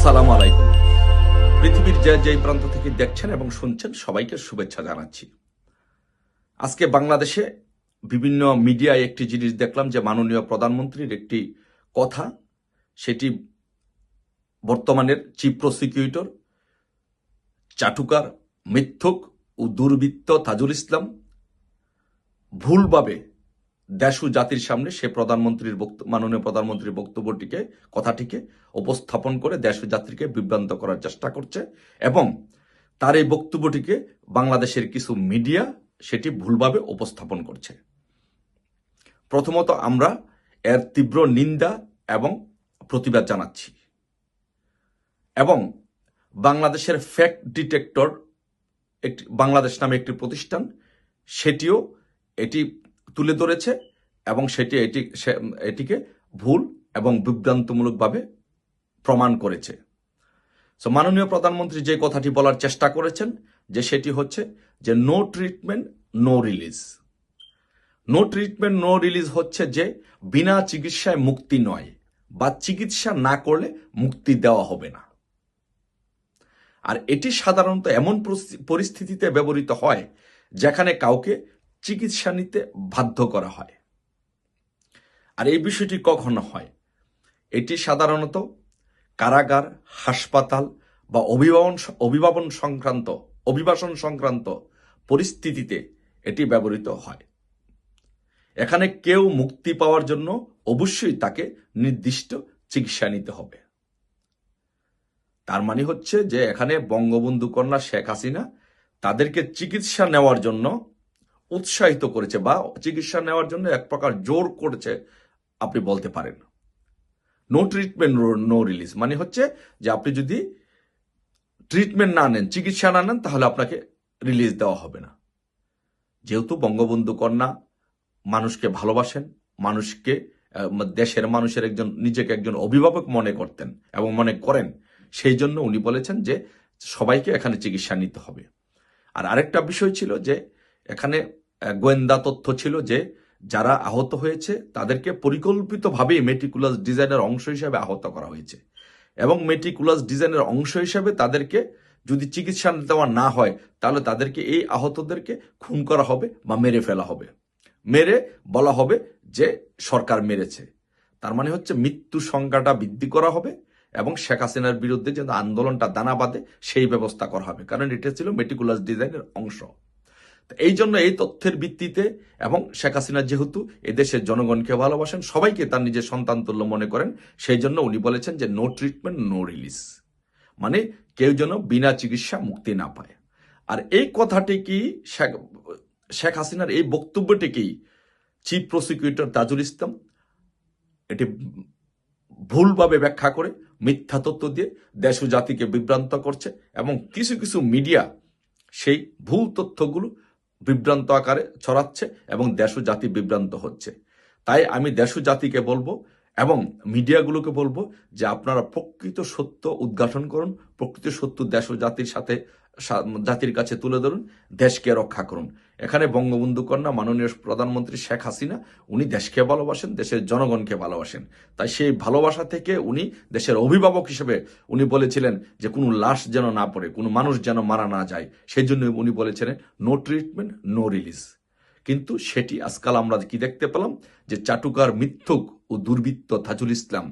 আসসালামু আলাইকুম। পৃথিবীর যে যেই প্রান্ত থেকে দেখছেন এবং শুনছেন, সবাইকে শুভেচ্ছা জানাচ্ছি। আজকে বাংলাদেশে বিভিন্ন মিডিয়ায় একটি জিনিস দেখলাম যে মাননীয় প্রধানমন্ত্রীর একটি কথা, সেটি বর্তমানের চিফ প্রসিকিউটর চাটুকার মিথ্যুক ও দুর্বৃত্ত তাজুল ইসলাম ভুলভাবে দেশ জাতির সামনে সে প্রধানমন্ত্রীর মাননীয় প্রধানমন্ত্রীর বক্তব্যটিকে, কথাটিকে উপস্থাপন করে দেশ জাতিকে বিভ্রান্ত করার চেষ্টা করছে এবং তার এই বক্তব্যটিকে বাংলাদেশের কিছু মিডিয়া সেটি ভুলভাবে উপস্থাপন করছে। প্রথমত আমরা এর তীব্র নিন্দা এবং প্রতিবাদ জানাচ্ছি এবং বাংলাদেশের ফ্যাক্ট ডিটেক্টর একটি, বাংলাদেশ নামে একটি প্রতিষ্ঠান, সেটিও এটি তুলে ধরেছে এবং সেটি এটি এটিকে ভুল এবং বিভ্রান্তমূলকভাবে প্রমাণ করেছে। সো মাননীয় প্রধানমন্ত্রী যে কথাটি বলার চেষ্টা করেছেন যে সেটি হচ্ছে যে no treatment no release no treatment no release হচ্ছে যে বিনা চিকিৎসায় মুক্তি নয় বা চিকিৎসা না করলে মুক্তি দেওয়া হবে না। আর এটি সাধারণত এমন পরিস্থিতিতে ব্যবহৃত হয় যেখানে কাউকে চিকিৎসা নিতে বাধ্য করা হয়। আর এই বিষয়টি কখনো হয়। এটি সাধারণত কারাগার, হাসপাতাল বা অভিভাবন অভিভাবন সংক্রান্ত, অভিবাসন সংক্রান্ত পরিস্থিতিতে এটি ব্যবহৃত হয়। এখানে কেউ মুক্তি পাওয়ার জন্য অবশ্যই তাকে নির্দিষ্ট চিকিৎসা নিতে হবে। তার মানে হচ্ছে যে এখানে বঙ্গবন্ধু কন্যা শেখ হাসিনা তাদেরকে চিকিৎসা নেওয়ার জন্য উৎসাহিত করেছে বা চিকিৎসা নেওয়ার জন্য এক প্রকার জোর করেছে, আপনি বলতে পারেন। নো ট্রিটমেন্ট নো রিলিজ মানে হচ্ছে যে আপনি যদি ট্রিটমেন্ট না নেন, চিকিৎসা না নেন, তাহলে আপনাকে রিলিজ দেওয়া হবে না। যেহেতু বঙ্গবন্ধু কন্যা, মানুষকে ভালোবাসেন, মানুষকে দেশের মানুষের একজন, নিজেকে একজন অভিভাবক মনে করতেন এবং মনে করেন, সেই জন্য উনি বলেছেন যে সবাইকে এখানে চিকিৎসা নিতে হবে। আর আরেকটা বিষয় ছিল যে এখানে গোয়েন্দা তথ্য ছিল যে যারা আহত হয়েছে, তাদেরকে পরিকল্পিতভাবে মেটিকুলাস ডিজাইনের অংশ হিসেবে আহত করা হয়েছে। এবং মেটিকুলাস ডিজাইনের অংশ হিসেবে তাদেরকে যদি চিকিৎসা দেওয়া না হয়, তাহলে তাদেরকে এই আহতদেরকে খুন করা হবে বা মেরে ফেলা হবে। মেরে বলা হবে যে সরকার মেরেছে। তার মানে হচ্ছে মৃত্যু সংখ্যাটা বৃদ্ধি করা হবে এবং শেখ হাসিনার বিরুদ্ধে যে আন্দোলনটা দানা বাঁধে, সেই ব্যবস্থা করা হবে। কারণ এটা ছিল মেটিকুলাস ডিজাইনের অংশ। এই জন্য এই তথ্যের ভিত্তিতে এবং শেখ হাসিনা যেহেতু এদেশের জনগণকে ভালোবাসেন, সবাইকে তার নিজের সন্তান তুল্য মনে করেন সেই জন্য উনি বলেছেন যে নো ট্রিটমেন্ট নো রিলিজ মানে কেউ যেন বিনা চিকিৎসা মুক্তি না পায়। আর এই কথাটি কি শেখ শেখ হাসিনার এই বক্তব্যটিকেই চিফ প্রসিকিউটর তাজুল ইসলাম? এটি ভুলভাবে ব্যাখ্যা করে, মিথ্যা তথ্য দিয়ে দেশ ও জাতিকে বিভ্রান্ত করছে এবং কিছু কিছু মিডিয়া সেই ভুল তথ্যগুলো বিভ্রান্ত আকারে ছড়াচ্ছে এবং দেশ জাতি বিভ্রান্ত হচ্ছে। তাই আমি দেশ জাতিকে বলব এবং মিডিয়াগুলোকে বলব যে আপনারা প্রকৃত সত্য উদ্ঘাটন করুন, প্রকৃত সত্য দেশ ও জাতির সাথে জাতির কাছে তুলে ধরুন, দেশকে রক্ষা করুন। এখানে বঙ্গবন্ধু কন্যা মাননীয় প্রধানমন্ত্রী শেখ হাসিনা, উনি দেশকে ভালোবাসেন, দেশের জনগণকে ভালোবাসেন। তাই সেই ভালোবাসা থেকে উনি দেশের অভিভাবক হিসেবে উনি বলেছিলেন যে কোনো লাশ যেন না পড়ে, কোনো মানুষ যেন মারা না যায়। সেই জন্য উনি বলেছিলেন নো ট্রিটমেন্ট নো রিলিজ কিন্তু সেটি আজকাল আমরা কি দেখতে পেলাম? যে চাটুকার মিথ্যুক ও দুর্বৃত্ত তাজুল ইসলাম,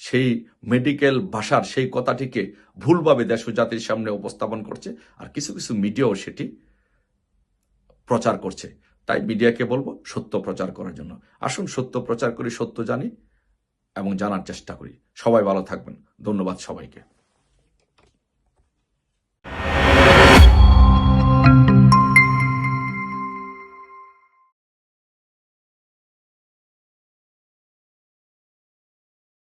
সেই মেডিকেল ভাষার সেই কথাটিকে ভুলভাবে দেশ ও জাতির সামনে উপস্থাপন করছে আর কিছু কিছু মিডিয়াও সেটি প্রচার করছে। তাই মিডিয়াকে বলব সত্য প্রচার করার জন্য। আসুন সত্য প্রচার করি, সত্য জানি এবং জানার চেষ্টা করি। সবাই ভালো থাকবেন। ধন্যবাদ সবাইকে।